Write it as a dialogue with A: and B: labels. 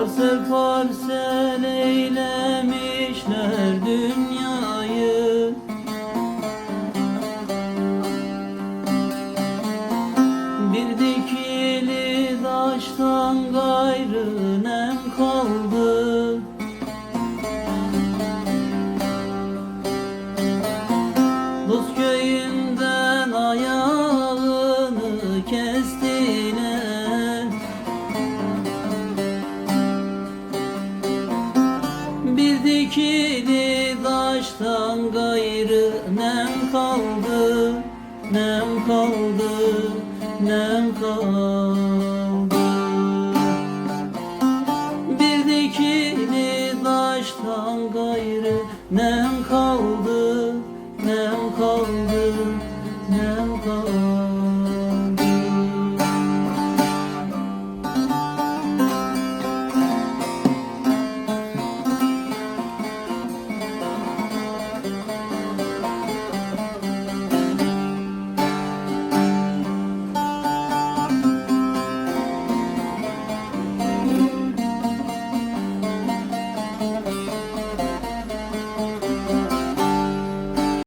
A: Parsel parsel eylemişler dünyayı? Bir dikili taştan gayrı nem kaldı. Dost köyün dikili taştan gayrı nem kaldı Nem kaldı, nem kaldı. Bir dikili taştan gayrı nem kaldı.